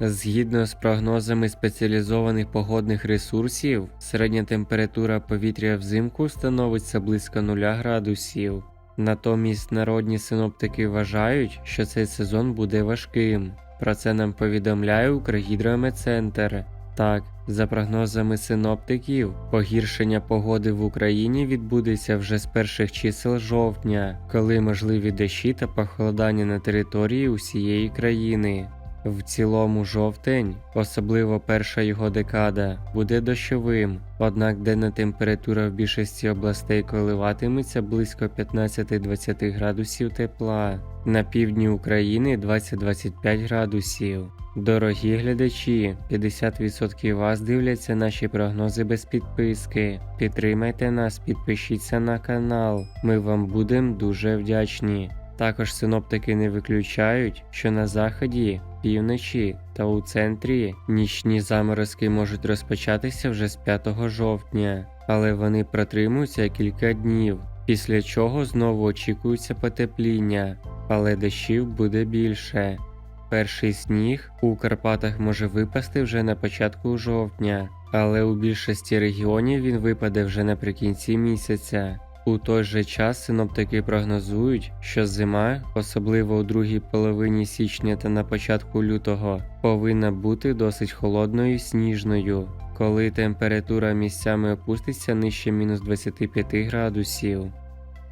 Згідно з прогнозами спеціалізованих погодних ресурсів, середня температура повітря взимку становиться близько 0 градусів. Натомість народні синоптики вважають, що цей сезон буде важким. Про це нам повідомляє Укргідрометцентр. Так, за прогнозами синоптиків, погіршення погоди в Україні відбудеться вже з перших чисел жовтня, коли можливі дощі та похолодання на території усієї країни. В цілому жовтень, особливо перша його декада, буде дощовим, однак денна температура в більшості областей коливатиметься близько 15-20 градусів тепла, на півдні України 20-25 градусів. Дорогі глядачі, 50% вас дивляться наші прогнози без підписки. Підтримайте нас, підпишіться на канал. Ми вам будемо дуже вдячні. Також синоптики не виключають, що на заході, півночі та у центрі нічні заморозки можуть розпочатися вже з 5 жовтня, але вони протримуються кілька днів, після чого знову очікується потепління, але дощів буде більше. Перший сніг у Карпатах може випасти вже на початку жовтня, але у більшості регіонів він випаде вже наприкінці місяця. У той же час синоптики прогнозують, що зима, особливо у другій половині січня та на початку лютого, повинна бути досить холодною і сніжною, коли температура місцями опуститься нижче мінус 25 градусів.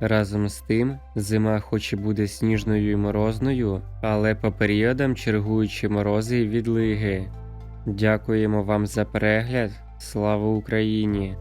Разом з тим, зима хоч і буде сніжною і морозною, але по періодам чергуючи морози і відлиги. Дякуємо вам за перегляд. Слава Україні!